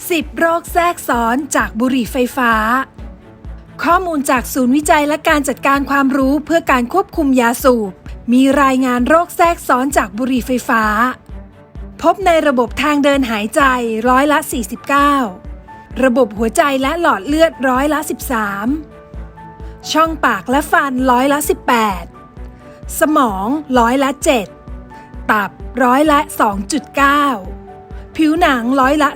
10 โรคแทรกซ้อนจากบุหรี่ไฟฟ้า ข้อมูลจากศูนย์วิจัยและการจัดการความรู้เพื่อการควบคุมยาสูบ มีรายงานโรคแทรกซ้อนจากบุหรี่ไฟฟ้า พบในระบบทางเดินหายใจร้อยละ 49 ระบบหัวใจและหลอดเลือดร้อยละ 13 ช่องปากและฟันร้อยละ 18 สมองร้อยละ 7 ตับร้อยละ 2.9 ผิวหนังร้อยละ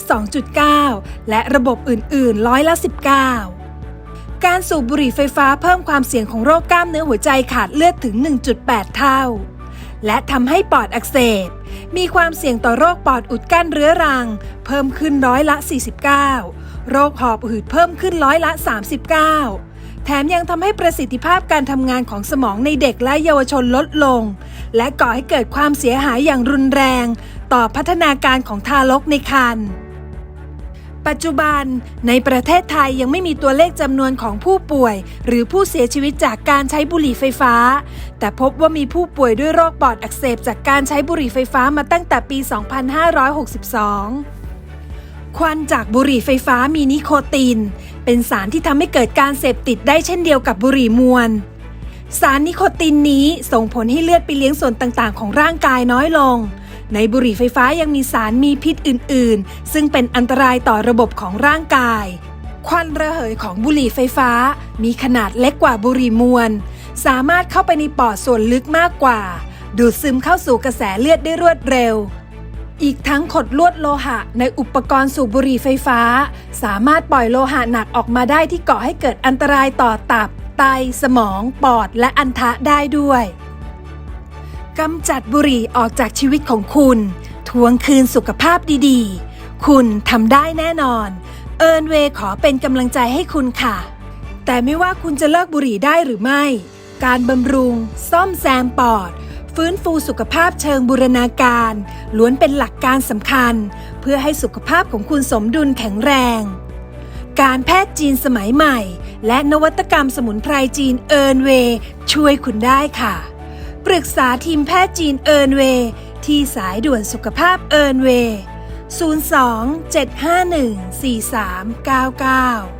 2.9 และระบบอื่นๆ ร้อยละ 19 การสูบบุหรี่ไฟฟ้าเพิ่มความเสี่ยงของโรคกล้ามเนื้อหัวใจขาดเลือดถึง 1.8 เท่า และทำให้ปอดอักเสบ มีความเสี่ยงต่อโรคปอดอุดกั้นเรื้อรัง เพิ่มขึ้นร้อยละ 49 โรคหอบหืดเพิ่มขึ้นร้อยละ 39 แถมยังทำให้ประสิทธิภาพการทำงานของสมองในเด็กและเยาวชนลดลง และก่อให้เกิดความเสียหายอย่างรุนแรง ต่อพัฒนาการของทารกในครรภ์ปัจจุบันในประเทศไทยยังไม่มีตัวเลขจำนวนของผู้ป่วย หรือผู้เสียชีวิตจากการใช้บุหรี่ไฟฟ้า แต่พบว่ามีผู้ป่วยด้วยโรคปอดอักเสบจากการใช้บุหรี่ไฟฟ้ามาตั้งแต่ปี 2562 ควันจากบุหรี่ไฟฟ้ามีนิโคติน เป็นสารที่ทำให้เกิดการเสพติดได้เช่นเดียวกับบุหรี่มวล สารนิโคตินนี้ส่งผลให้เลือดไปเลี้ยงส่วนต่างๆ ของร่างกายน้อยลง ในบุหรี่ไฟฟ้ายังมีสารมีพิษอื่น ๆ ซึ่งเป็นอันตรายต่อระบบของร่างกาย ควันระเหยของบุหรี่ไฟฟ้า มีขนาดเล็กกว่าบุหรี่มวล สามารถเข้าไปในปอดส่วนลึกมากกว่า ดูดซึมเข้าสู่กระแสเลือดได้รวดเร็วอีกทั้งขดลวดโลหะในอุปกรณ์สูบบุหรี่ไฟฟ้า สามารถปล่อยโลหะหนักออกมาได้ที่ก่อให้เกิดอันตรายต่อตับ ไต สมอง ปอด และอันทะได้ด้วยกำจัดบุหรี่ออกจากชีวิตของคุณ ทวงคืนสุขภาพดีๆ คุณทำได้แน่นอน เอิร์นเวย์ขอเป็นกำลังใจให้คุณค่ะ แต่ไม่ว่าคุณจะเลิกบุหรี่ได้หรือไม่ การบำรุง ซ่อมแซมปอด ฟื้นฟูสุขภาพเชิงบูรณาการ ล้วนเป็นหลักการสำคัญ เพื่อให้สุขภาพของคุณสมดุลแข็งแรง การแพทย์จีนสมัยใหม่ และนวัตกรรมสมุนไพรจีนเอิร์นเวย์ช่วยคุณได้ค่ะ ปรึกษาทีมแพทย์จีนเอิร์นเวย์ที่สายด่วนสุขภาพเอิร์นเวย์02 751 4399